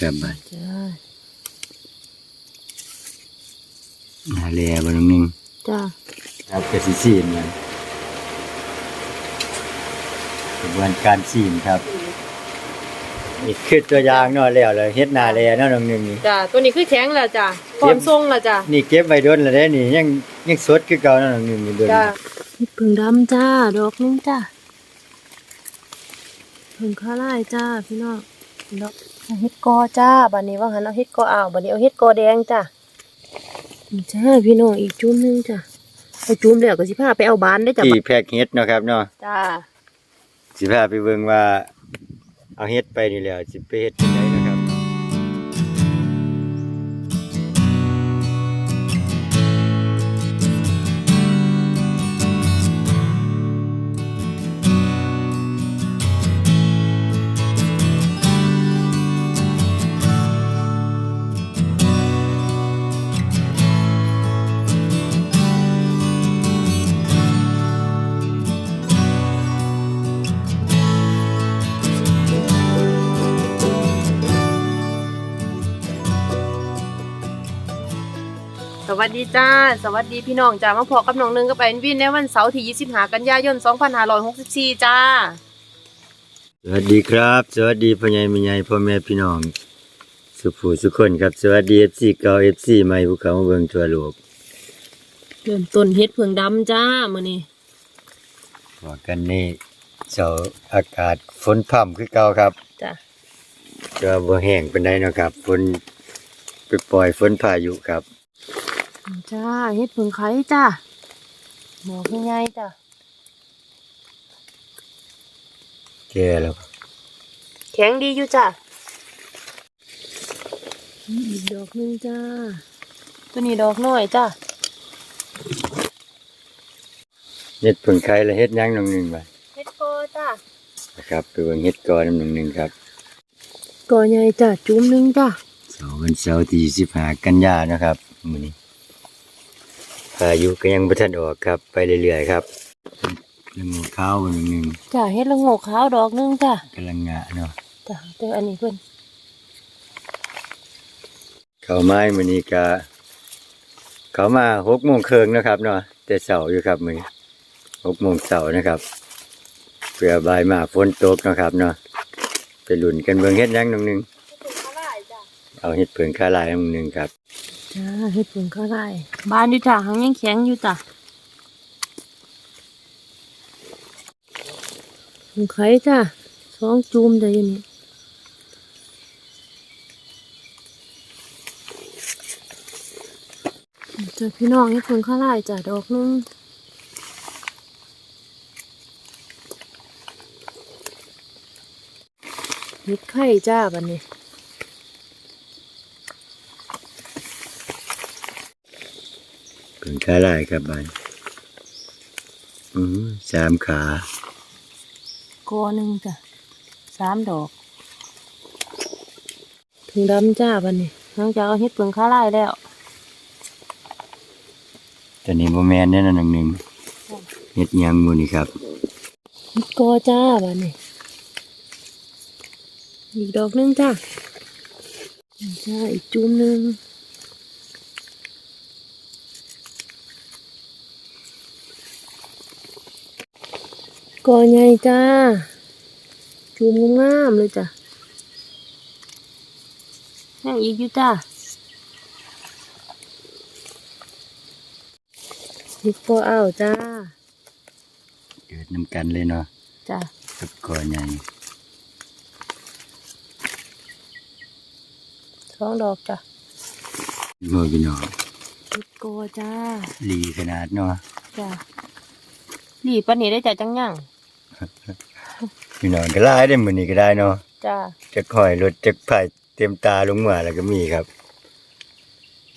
ครับบัดจ้านาแลบ่น้องหนึงจ้าครับกระสิซีนมันกระบวนการซีนครับนี่คือตัวอย่างเนาะแล้วเลยเฮ็ดนาแลเนาะน้องหนึงนี่จ้าตัวนี้คือแข็งแล้วจ้าพร้อมทรงแล้วจ้านี่เก็บไว้โดนแล้วเด้นี่ยังยังสดคือเก่าเนาะน้องหนึงนี่เบิ่งจ้าเฮ็ดผึ่งดำจ้าดอกนึงจ้าผึ่งข้าไล่จ้าพี่น้องดอก เฮ็ดกอจ้าบัดนี้ว่าหันเอาเฮ็ดกออ้าวบัดนี้เอาเฮ็ดกอแดงจ้านี่จ้าพี่น้องอีกจุ่มหนึงจ้าเอาจุ่มแล้วก็สิพาไปเอาบานได้อจ้าที่แพ็กเฮ็ดเนาะครับเนาะจ้าสิพาไปเบิ่งว่า เอาเฮ็ดไปนี่แหล้วสิไปเฮ็ดจังไดน สวัสดีจ้า สวัสดีพี่น้องจ้ามาพอกับน้องหนึงกับแอนวินในวันเสาร์ที่ 25 กันยายน 2564 จ้า สวัสดีครับ สวัสดีพ่อใหญ่แม่ใหญ่พ่อแม่พี่น้อง สุผู้สุกคนครับ สวัสดี FC เก่า FC ใหม่ผู้เขามาเบิ่งทั่วโลกเริ่มต้นเฮ็ดเผืองดำจ้ามื้อนี้บอกกันนี่เจ้าอากาศฝนพร่ำคือเก่าครับจ้าก็บ่แห้งปานใดเนาะครับฝนไปปล่อยฝนพายุครับ จ้าเฮ็ดเผืองไข่จ้าหมอกใหญ่ๆจ้าแก่แล้วแข็งดีอยู่จ้าอีกดอกหนึงจ้า ตัวนี้ดอกน้อยจ้าเฮ็ดเพิ่งไข่แล้วเฮ็ดหยังน้องหนึงบ่เฮ็ดโกจ้านะครับไปเบิ่งเฮ็ดกอน้ำหนึ่งหนึ่งครับกอใหญ่จ้าจุ่มหนึงจ้าเสาร์วันเสาร์ที่25กันยานะครับ มื้อนี้พายุก็ยังบ่ทันออกครับ ไปเรื่อยๆครับแล้วงูขาววันหนึ่งจ้าเฮ็ดละโงกขาวดอกหนึงจ้ากำลังงะเนาะจ้าแต่อันนี้เพิ่นเข้าไม้มื้อนี้ก็เข้ามา6โมงครึ่งนะครับเนาะแต่เสาร์อยู่ครับมื้อนี้6โมงเสาร์นะครับเพื่อบ่ายมาฝนตกเนาะครับเนาะไปลุ้นกันเบิ่งเฮ็ดหยังน้องหนึงจ้าเอาเฮ็ดเพิ่งคาลายน้องหนึงครับ จ้าเฮ็ดเผืองข้าไร่บ้านอยู่จ้าหังยังแข็งอยู่จ้าเผืองไข่จ้าสองจุ่มได้อยู่นี่จ้าพี่น้องให้เพิ่งข้าไล่จ้าดอกนึงเฮ็ดไข่จ้าบัดนี้ เพิ่งคาลายครับบายอือสามขากอหนึ่งจ้ะสามดอก ถึงดำจ้าบัดนี้หลังจาเอาเฮ็ดเพิ่งข้าไล่แล้วตอนนี้บ่แม่นแน่นอนหนึ่งเฮ็ดยังมูนี่ครับเฮ็ดกอจ้าบัดนี้อีกดอกหนึงจ้าจ้าอีกจุ่มหนึง กอใหญ่จ้าจุ่มงามๆเลยจ้ะยังอีกอยู่จ้าเฮ็ดกออ้าวจ้า เกิดนํกันเลยเนาะจ้ากับกอใหญ่สองดอกจ้ะโม่พี่น้องเฮ็ดกอจ้าหลีขนาดเนาะจ้าหลีปันนี้ได้จ้ะจังยัง พี่น้องก็หลายได้มื้อนี้ก็ได้เนาะจ้าจักห้อยรถจักไผเต็มตาลงมาแล้วก็มีครับ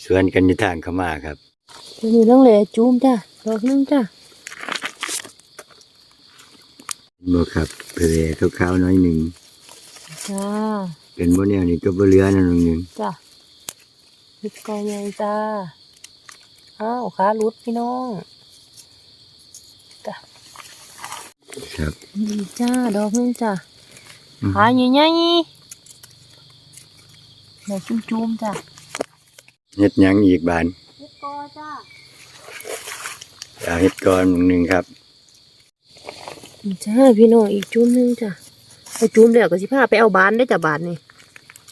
สวนกันอยู่ทางเข้ามาครับตัวนี้ต้องเหลจุ่มจ้าดอกหนึงจ้าบ่ครับเพลขาวๆน้อยหนึงจ้าเป็นบ่แนวนี้ก็บ่เหลือนั่นนึงจ้าเฮ็ดกอใหญ่จ้าอ้าวขาหลุดพี่น้องจ้า ครับนี่จ้าดอกหนึงจ้าอืมขาใหญ่ดอกจุ้มๆจ้ะเฮ็ดหยังอีกบานเฮ็ดกอจ้าเอาเฮ็ดก่อนหนึ่งครับจ้าพี่น้องอีกจุ้มหนึงจ้ะเอาจุ้มแล้วก็สิพาไปเอาบานได้อจ้ะบานนี่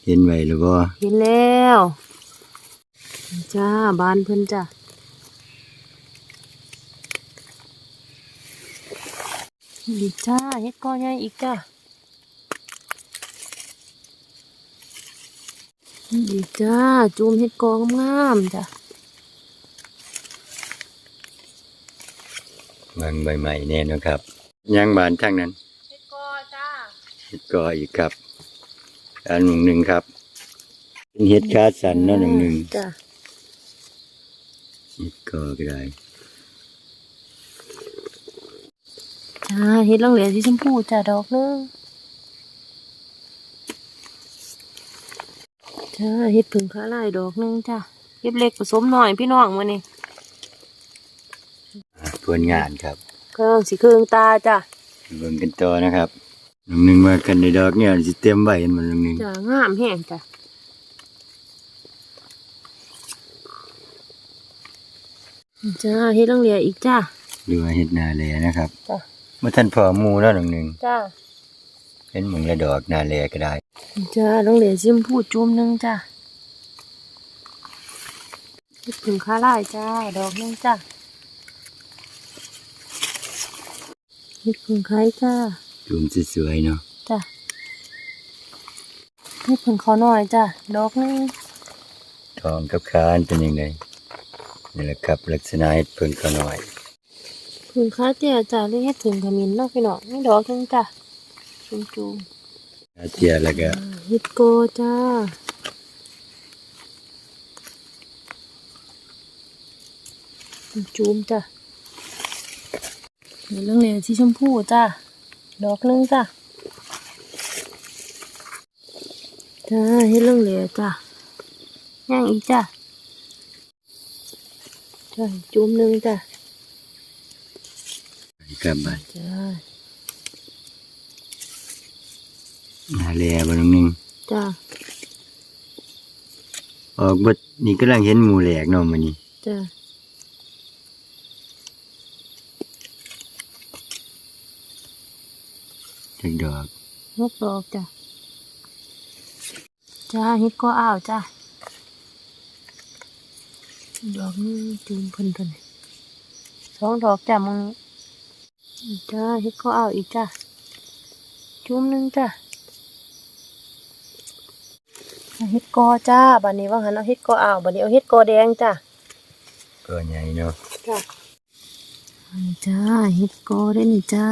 เห็นไว้หรือบ่เห็นแล้ว จ้าบานเพิ่นจ้ะดีจ้าเฮ็ดกอใหญ่อีกจ้ะดีจ้าจุ้มเฮ็ดกองามๆจ้ะบางใบใหม่แน่เนาะครับยังบานทั้งนั้นเฮ็ดกอจ้าเฮ็ดก่ออีกครับ อันหนึ่งหนึ่งครับเป็นเฮ็ดคาดสันเนาะหนึ่งหนึ่งจ้ะเฮ็ดก่อก็ได้ จ้าเฮ็ดลังเหลือสีชมพูจ้ะดอกหนึงจ้าเฮ็ดผึ่งขาลายดอกหนึงจ้ะเก็บเล็กผสมหน่อยพี่น้องมื้อนี้อะทวนงานครับเครื่องสีเครื่องตาจ้ะเบิ่งกันต่อนะครับหนึ่งหนึ่งมากันในดอกเนี่ยสิเต็มใบมันหนึ่งหนึ่งจ้ะงามแห้งจ้ะจ้าเฮ็ดลังเหลืออีกจ้ะหรือว่าเฮ็ดนาแลนะครับจ้ะ เมื่อท่านพอหมูแล้วหนึ่งหนึ่งจ้าเห็นหมึงละดอกนาแลก็ได้ จ้าลังเหลือสีชมพูจุ่มหนึงจ้ะเฮ็ดผึ่งขาลายจ้า ดอกหนึงจ้ะเฮ็ดผึ่งไข่จ้า จุ่มสวยๆเนาะจ้ะให้ผึ่งเขาหน่อยจ้ะดอกหนึงทองกับคานเป็นยังไงนี่แหละครับลักษณะเฮ็ดเพิ่งเขาหน่อย ผึ่งขาเตี้ยจ้ะเรียกให้ถึงขมิ้นเนาะพี่น้องนี่ดอกหนึงจ้ะจุ่มจุ่มอาเจียแล้วก็เฮ็ดโกจ้าจุ่มจุ่มจ้ะเดี๋ยวเรื่องเหลวสีชมพูจ้ะดอกหนึงจ้ะจ้าเฮ็ดเรื่องเหลวจ้ะย่างอีกจ้ะจ้ะจุ่มหนึงจ้ะ กับบัดจ้านาแลบ่หนึ่งหนึ่งจ้าออกบดนี่กำลังเห็นหมูแหลกเนาะมื้อนี้จ้าจักดอกนกดอกจ้าจ้าเฮ็ดก็อ้าวจ้าดอกนี้จูนเพิ่นเพิ่นสองดอกจ้ามึง จ้าเฮ็ดก็อ้าวอีกจ้าจุ่มหนึงจ้าเฮ็ดกอจ้าบัดนี้ว่าหันเอาเฮ็ดกออ้าวบัดนี้เอาเฮ็ดกอแดงจ้าก็ใหญ่เนาะจ้าจ้าเฮ็ดกอได้นี่จ้า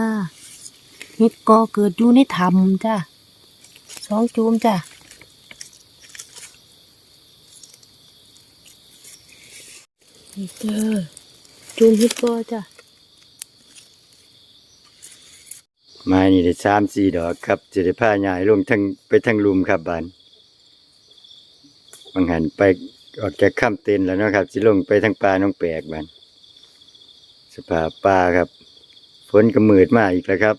เฮ็ดกอเกิดอยู่ในถ้ำจ้าสองจูมจ้านี่จ้าจูมเฮ็ดกอจ้า ไม้นี่ได้3 4ดอกครับจะได้พายายลงทางไปทางลุมครับบานบางหันไปออกจากค่ำเต็นแล้วนะครับสิลงไปทางป่าน้องแปลกบานสภาพป่าครับฝนก็มืดมาอีกแล้วครับ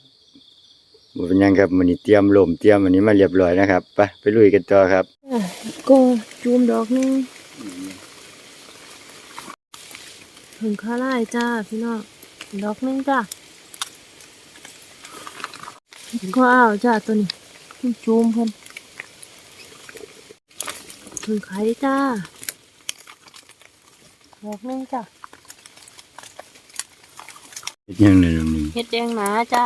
บ่เป็นยังครับมื้อนี้เตรียมลมเตรียมอันนี้มาเรียบร้อยนะครับไปไปลุยกันต่อครับก็จูมดอกนึงถึงข้าไล่จ้าพี่น้องดอกนึงจ้า ก็อ้าวจ้าตัวนี้ขึ้นจูมเพิ่นถึงไข่จ้าดอกหนึงจ้าเฮ็ดหยังนั่นน้องหนึ่งเฮ็ดแดงหนาจ้า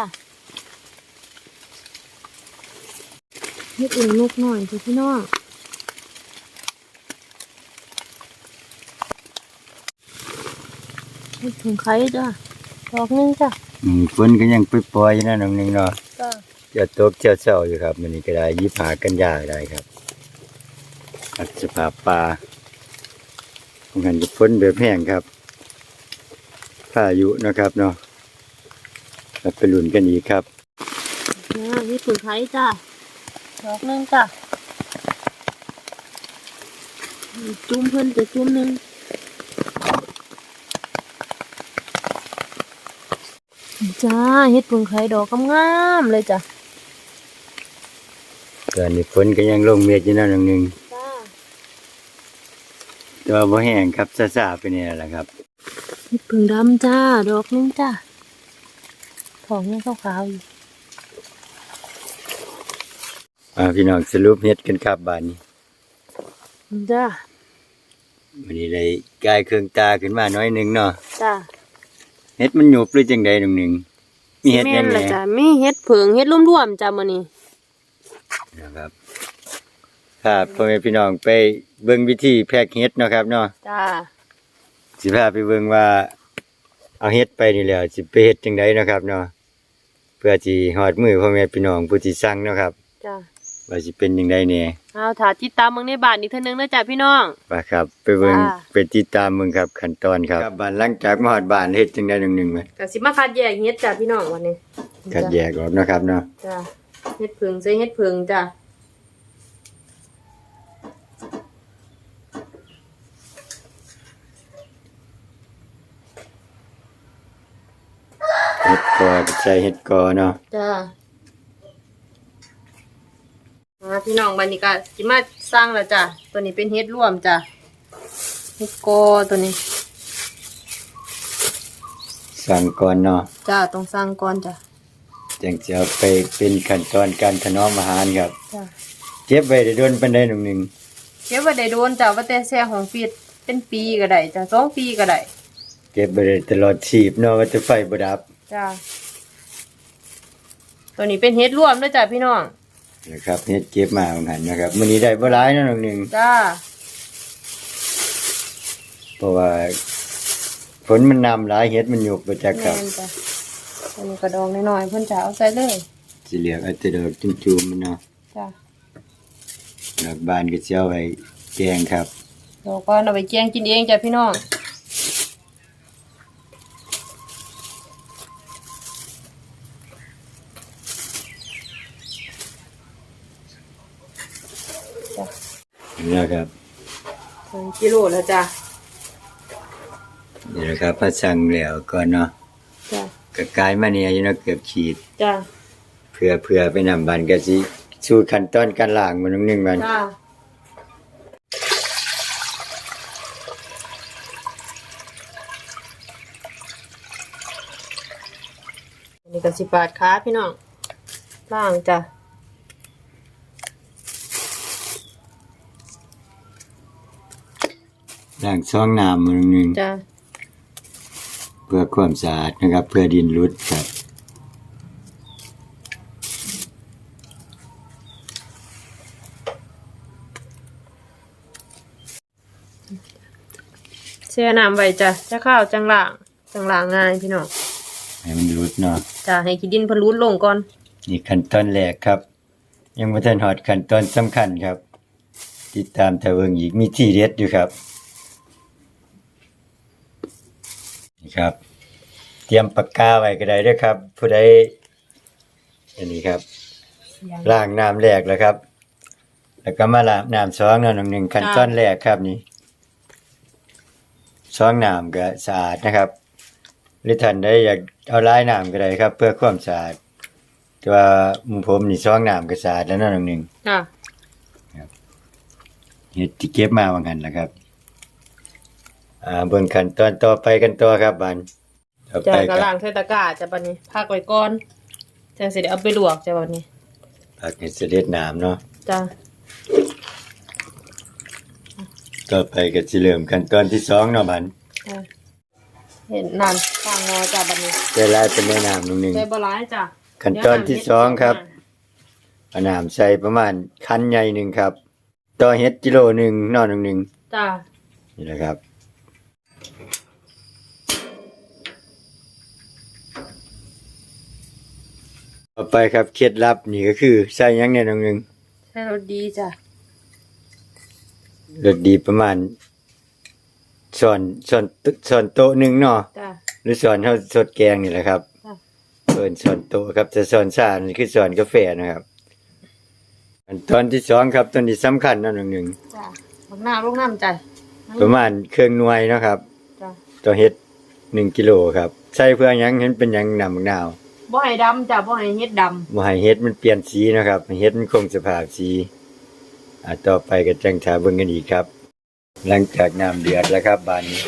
เฮ็ดอุ่นลูกหน่อยจ้ะพี่น้องเฮ็ดถึงไข่จ้าดอกหนึงจ้าอืมฝนก็ยังปล่อยๆอยู่นะน้องหนึ่งเนาะจ้า เจะตกเจ้าเศร้าอยู่ครับมันนี้ก็ได้ยิบหากันยากได้ครับอัศภาพป่าของกันจะพ้นแบบแห้งครับพายุนะครับเนาะแล้วไปลุ้นกันอีกครับจ้าเฮ็ดถึงไข่จ้าดอกนึงจ้าจุ่มเพิ่นจะจุ่มหนึงจ้าเฮ็ดผึ่งไข่ดอกงามๆเลยจ้ะ อนนี้ฝนก็ยังลงเม็ดอยู่นะน้องหนึ่งจ้าตัวบ่แห้งครับซาๆไปเนี่ยแหละครับเฮ็ดผึ่งดำจ้า ดอกหนึงจ้าของยังขาวๆอยู่อ่าพี่น้องสรุปเฮ็ดกันครับบานนี้จ้าวันนี้ได้กายเครื่องตาขึ้นมาน้อยหนึงเนาะจ้าเฮ็ดมันหยุบหรือจังใดตรงหนึงมีเฮ็ดหยังแม่นไงล่ะจ้ามีเฮ็ดผึ่งเฮ็ดรวมๆจ้ามื้อนี้ นะครับครับพ่อแม่พี่น้องไปเบิ่งวิธีแพ็กเฮ็ดเนาะครับเนาะจ้าสิพาไปเบิ่งว่า เอาเฮ็ดไปนี่แหล้วสิไปเฮ็ดจังไดเนาะครับเนาะเพื่อสิฮอดมือพ่อแม่พี่น้องผู้ที่สั่งเนาะครับจ้าว่าสิเป็นจังไดแหน่เอาถ้าติดตามเบิ่งในบ้านอีกเทื่อนึงเด้อจ้าพี่น้องว่าครับ ไปเบิ่งจ้าไปติดตามเบิ่งครับขั้นตอนครับบ้านหลังจากมาฮอดบ้านเฮ็ดจังได๋นึงๆไหมก็สิมาคัดแยกเฮ็ดจ้าพี่น้องวันนี้คัดแยกออกเนาะครับเนาะจ้า เฮ็ดผึ่งใส่เฮ็ดผึ่งจ้าเฮ็ดกอใส่เฮ็ดกอเนาะจ้ามาพี่น้องบันนี้ก็สิมาสร้างแล้วจ้ะตัวนี้เป็นเฮ็ดร่วมจ้ะเฮ็ดโกอตัวนี้สั่งก่อนเนาะจ้าต้องสร้างก่อนจ้ะ จังสิเอาไปเป็นขั้นตอนการถนอมอาหารครับ จ้ะเก็บไว้ได้โดนปานใดนึงเก็บไว้ได้โดนจ้ะว่าแต่แช่ของฟีดเป็นปีก็ได้จ้ะสองปีก็ได้เก็บไว้ได้ตลอดชีพเนาะว่าจะไฟบ่ดับจ้าตัวนี้เป็นเฮ็ดร่วมด้วยจ้ะพี่น้องนะครับเฮ็ดเก็บมาของหันนะครับมื้อนี้ได้บ่หลายเนาะนึงจ้าเพราะว่าฝนมันนำหลายเฮ็ดมันหยุบบ่จักคแม่รับนจ้ะ ตัวนี้กระดองน้อยๆเพิ่นจะเอาใส่เลยสิเหลือกเอาแต่ดอกจุ่มๆมันเนาะจ้ะดอกบานก็สิเอาไว้แกงครับเดี๋ยวก็เอาไปแกงกินเองจ้ะพี่น้องนี่นะครับสองกิโลแล้วจ้ะนี่นะครับพระสั่งแล้วก่อนเนาะจ้ะ ก็กลายมาเนี่ยอยู่เนาะเกือบขีด จ้ะเพื่อเพื่อไปนำบันก็สิสู่ขั้นตอนการล้างมันนึงบันจ้ะอันนี้ก็สิบบาทค้าพี่น้องล่างจ้ะล้างช่องน้ำมันนึงจ้ะ เพื่อความสะอาดนะครับ เพื่อดินรุดครับแช่น้ำไว้จ้ะจะข้าวจังล่างจังล่างง่ายพี่น้องให้มันรุดเนาะจ้ะให้ขี้ดินเพันรุดลงก่อนนี่ขั้นตอนแรกครับ ยังบ่ทันฮอดขั้นตอนสำคัญครับ ติดตามแต่เบิ่งอีกมีที่เด็ดอยู่ครับนี่ ครับ เตรียมปากกาไว้ก็ได้เด้อครับ ผู้ใดอันนี้ครับล้างน้ำแรกแล้วครับ แล้วก็มาล้างน้ำสองเนาะน้องหนึ่งขั้นตอนแรกครับนี่สองน้ำก็สะอาดนะครับ หรือท่านได้อยากเอาลายน้ำก็ได้ครับ เพื่อความสะอาดแต่ว่าหมุมผมนี่สองน้ำก็สะอาดแล้วเนาะน้องหนึ่งจ้ะเฮ็ดที่เก็บมาว่างั้นล่ะครับ อ่าเบิ่งขั้นตอนต่อไปกันต่อครับบันต่อจ้ะไปก็ก็ล้างใส่ตะกร้าจ้ะบัดนี้พักไว้ก่อนจังสิได้เอาไปลวกจ้ะบัดนี้ผักเห็ดเสด็จน้ำเนาะจ้ะต่อไปก็สิเริ่มขั้นตอนที่สองเนาะบันจ้ะเห็นน้ำข้างงอจ้ะบัดนี้ได้ลายเป็นแม่น้ำน้องหนึ่งใส่บ่ร้ายจ้ะขั้นตอนที่สองครับ เอาน้ำใส่ประมาณคันใหญ่หนึ่งครับ ต่อเฮ็ดกิโลหนึ่งนอนหนึ่งหนึ่งจ้ะนี่แหละครับ ต่อไปครับเคล็ดลับนี่ก็คือใส่หยังเนี่ยน้องหนึ่งใส่รสดีจ้ะรสดีประมาณส่วนส่วนตึส่วนโต๊ะหนึ่งเนาะ จ้ะ หรือส่วนเท่าสดแกงนี่แหละครับจ้ะส่วนส่วนโต๊ะครับจะส่วนซ่านี่คือส่วนกาแฟนะครับอันตอนที่สองครับตอนที่สำคัญเนาะน้องหนึ่งจ้ะบักหน้าลูกน้ำจ้ะ ประมาณเครื่องหน่วยเนาะครับจ้ะตัวเฮ็ดหนึ่งกิโลครับ ใส่เพื่อหยังเห็นเป็นหยังนำมะนาว บ่ให้ดำจ้ะบ่ให้เฮ็ดดำบ่ให้เฮ็ดมันเปลี่ยนสีเนาะครับให้เฮ็ดมันคงสภาพสีอ่าต่อไปก็จังถาเบิ่งกันอีกครับ หลังจากน้ำเดือดแล้วครับบานนี้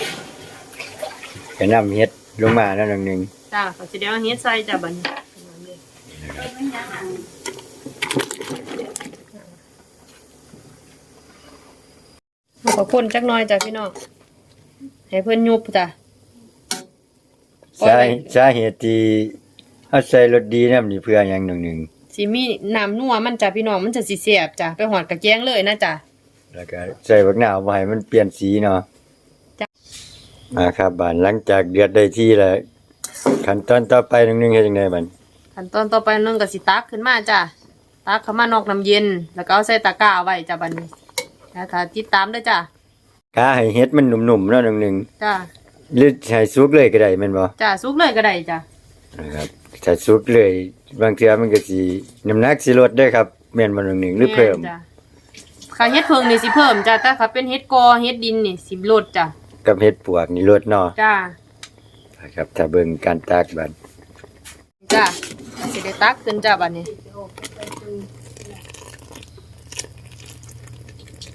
ก็นำเฮ็ดลงมาแล้วหนึงจ้าเขาสิได้เอาเฮ็ดใส่จ้าบัดนี้เอาก็คนจักหน่อยจ้ะพี่น้องให้เพิ่นยุบจ้ะสาสาเหตุที่เอาใส่รสดีน้ำนี่เพื่อหยังหนึงสิมีน้ำนัวมันจ้ะพี่น้องมันจะสิแซ่บจ้ะไปหอดกระแจงเลยนะจ้ะๆแล้วก็ใส่บักหนาวบ่ให้มันเปลี่ยนสีเนาะจ้ะมาครับบานหลังจากเดือดได้ที่แล้วขั้นตอนต่อไปหนึงๆเฮ็ดจังไดบัดขั้นตอนต่อไปนึงก็สิตักขึ้นมาจ้ะตักเข้ามานอกน้ำเย็น แล้วก็เอาใส่ตะกร้าไว้จ้ะบัดนี้นะคะติดตามด้วยจ้ะกาให้เฮ็ดมันหนุ่มๆเนาะหนึงจ้ะๆหรือให้สุกเลยก็ได้แม่นบ่จ้ะสุกเลยก็ได้จ้ะนะครับ ถ้าสุกเลย บางเทื่อมันก็สิน้ำหนักสิลดเด้อครับแม่นบ่หนึงๆหรือเพิ่มแจ้ะค่ะเฮ็ดเพิงนี่สิเพิ่มจ้ะแต่ถ้าเป็นเฮ็ดกอเฮ็ดดินนี่สิลดจ้ะกับเฮ็ดปวกนี่ลดเนาะจ้ะนะครับ ถ้าเบิ่งการตากบัดจ้ะสิได้ตักขึ้นจ้ะบัดนี้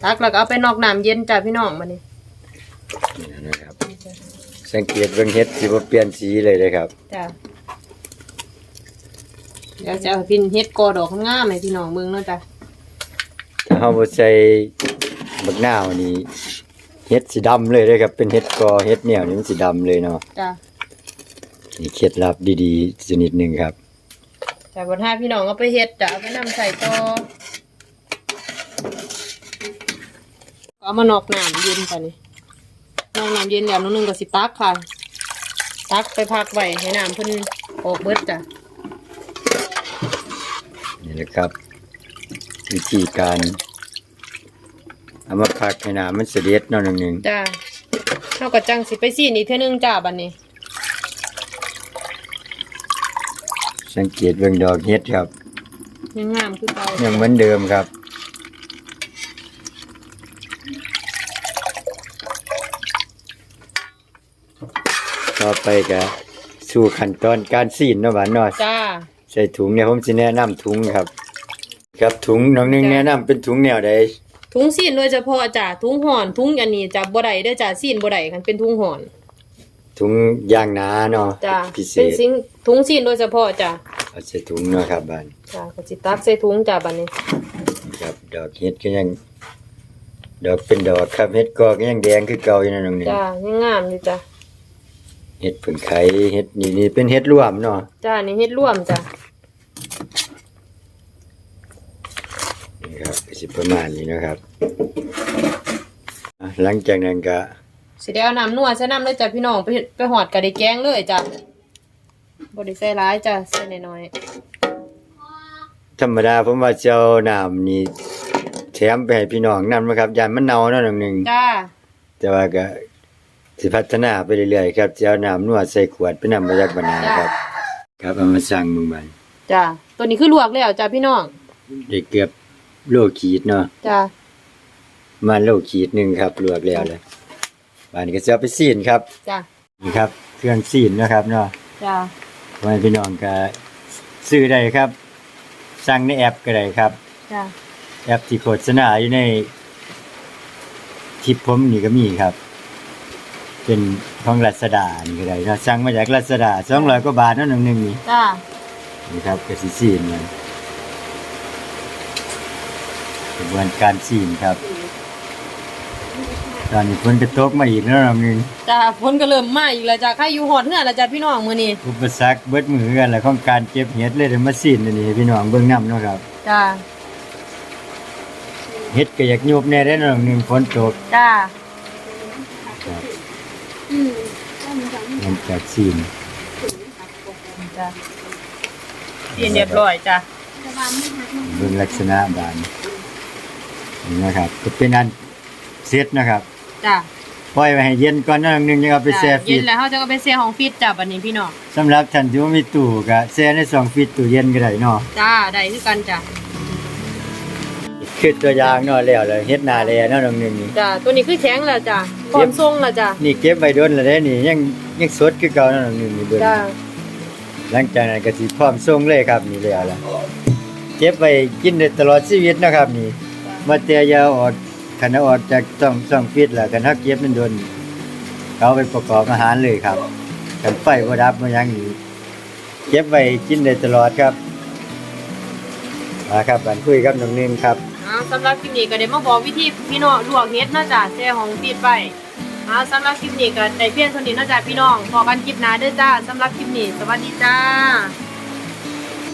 ตักแล้วก็เอาไปนอกน้ำเย็นจ้ะพี่น้องบัดนี้นี่นะครับ สังเกตเบิ่งเฮ็ดสิบ่เปลี่ยนสีเลยเด้อครับ จ้ะเดี๋ยวจะเอาพินเฮ็ดกอดอกงามๆให้พี่น้องเบิ่งเนาะจ้ะถ้าเฮาบ่ใส่บักนาวนี่เฮ็ดสีดำเลยเด้อครับ เป็นเฮ็ดกอเฮ็ดแนวนี่มันสีดำเลยเนาะจ้ะนี่เคล็ดลับดีๆชนิดหนึงครับจ้ะบ่ถ้าพี่น้องเอาไปเฮ็ดจ้ะเอาไปนำใส่ต่อเอามานอกน้ำเย็นจ้ะนี่นอกน้ำเย็นแล้วน้องนึงก็สิตักค่ะ ตักไปพักไว้ให้น้ำเพิ่นออกเบิดจ้ะ นี่แหละครับ วิธีการเอามาพักให้น้ำมันเสด็จเนาะหนึงจ้ะเฮาก็จังสิไปซีนอีกเทื่อนึงจ้ะบัดนี้ๆสังเกตเบิ่งดอกเฮ็ดครับ ยังงามคือเก่ายังเหมือนเดิมครับต่อไปก็สู่ขั้นตอนการซีนเนาะบานเนาะจ้า ใส่ถุงเนี่ยผมสิแนะนำถุงครับ ครับถุงน้องหนึงจ้ะแนะนำเป็นถุงแนวใดถุงซีนโดยเฉพาะจ้ะถุงห่อนถุงอันนี้จะบ่ได้เด้อจ้ะซีนบ่ได้คันเป็นถุงห่อนถุงยางหนาเนาะจ้ะพิเศเป็นษสิ่งถุงซีนโดยเฉพาะจ้ะเอาใส่ถุงเนาะครับบานจ้ะก็สิตักใส่ถุงจ้ะบัดนี้ ครับ ดอกเฮ็ดก็ยัง ดอกเป็นดอกครับเฮ็ดกอก็ยังแดงคือเก่าอยู่นะน้องหนึงจ้ะยังงามอยู่จ้ะเฮ็ดผึ่งไข่เฮ็ดนี่นี่เป็นเฮ็ดร่วมเนาะจ้ะนี่เฮ็ดร่วมจ้ะ นี่ครับก็ สิประมาณนี้นะครับอะหลังจากนั้นก็สิได้เอาน้ำนัวใส่น้ำเลยจ้ะพี่น้องไปไปหอดก็ได้แกงเลยจ้ะบ่ได้ใส่หลายจ้ะใส่น้อยธรรมดาผมว่าจะเอาน้ำนี่แถมไปให้พี่น้องนำนะครับยานมันเน่าเนาะน้องหนึงๆจ้าแต่ว่าก็สิพัฒนาไปเรื่อยๆครับจะเอาน้ำนวดใส่ขวดเป็นน้ำมาจากบรรณาครับ ครับเอามาสั่งมึงบันจ้ะตัวนี้คือลวกแล้วจ้ะพี่น้องได้เกือบ โลขีดเนาะจ้ะมาโลขีดหนึ่งครับลวกแล้วเลยบานนี้ก็จะเอาไปซีนครับจ้ะนี่ครับ เครื่องซีนนะครับเนาะจ้ะไว้พี่น้องก็ซื้อได้ครับ สั่งในแอปก็ได้ครับ จ้ะแอปที่โฆษณาอยู่ในคลิปผมนี่ก็มีครับ เป็นของรัศดานี่ก็ได้เนาะสั่งมาจากรัศดาสองร้อยกว่าบาทเนาะหนึ่งหนึ่งนี่จ้ะนี่ครับกระสิซีนมัน กระบวนการซีนครับ ตอนนี้ฝนกระตกมาอีกแล้วหนึ่งจ้ะฝนก็เริ่มมาอีกแล้วจ้ะใครอยู่หอดเฮือนแล้วจ้ะพี่น้องมื้อนี้อุปสรรคเบิดมือกันแหละของการเก็บเห็ดเลยเดี๋ยวมาซีนอันนี้ให้พี่น้องเบิ่งน้ำเนาะครับจ้ะเห็ดก็อยากยุบแน่ได้อเนาะหนึ่งฝนตกจ้ะครับหลังจากซีนจ้ะเรียนเรียบร้อยจ้ะเบิ่งลักษณะบาน นี่นะครับก็เป็นอันเสร็จนะครับจ้ะปล่อยไว้ให้เย็นก่อนเนาะหนึ่งยังเอาไปแช่จ้ะฟิเย็ตนแล้วเฮาจะเอาไปแช่ของฟิตจ้ะบัดนี้พี่น้องสำหรับท่านที่บ่มีตู้ก็แช่ในสองฟิตตู้เย็นก็ได้เนาะจ้าได้คือกันจ้ะคือตัวอย่างเนาะแล้วเลยเฮ็ดหน้าแลเนาะน้องหนึงนี่ จ้ะตัวนี้คือแข็งแล้วจ้ะพร้อมส่งแล้วจ้ะนี่เก็บไว้โดนแล้วเด้นี่ยังยังสดคือเก่าเนาะน้องหนึงนี่เบิ่ง จ้ะหลังจากนั้นก็สิพร้อมส่งเลยครับนี่แล้วล่ะเก็บไว้กินได้ตลอดชีวิตเนาะครับนี่ มาแต่ยาออกคันอาออกจากช่องช่องฟิตแล้วกันถ้าเก็บมันโดนเขาเอาไปประกอบอาหารเลยครับกันไฟบ่ดับบ่ยังนี่เก็บไว้กินได้ตลอดครับมาครับกันคุยกับน้องนิ่มครับอ่าสำหรับคลิปนี้ก็ได้มาบอกวิธีพี่น้องลวกเฮ็ดเนาะจ้ะแช่ของฟีดไปอ่าสำหรับคลิปนี้ก็ได้เพียงเท่านี้เนาะจ้ะพี่น้องพอกันคลิปหน้าเด้อจ้าสำหรับคลิปนี้สวัสดีจ้า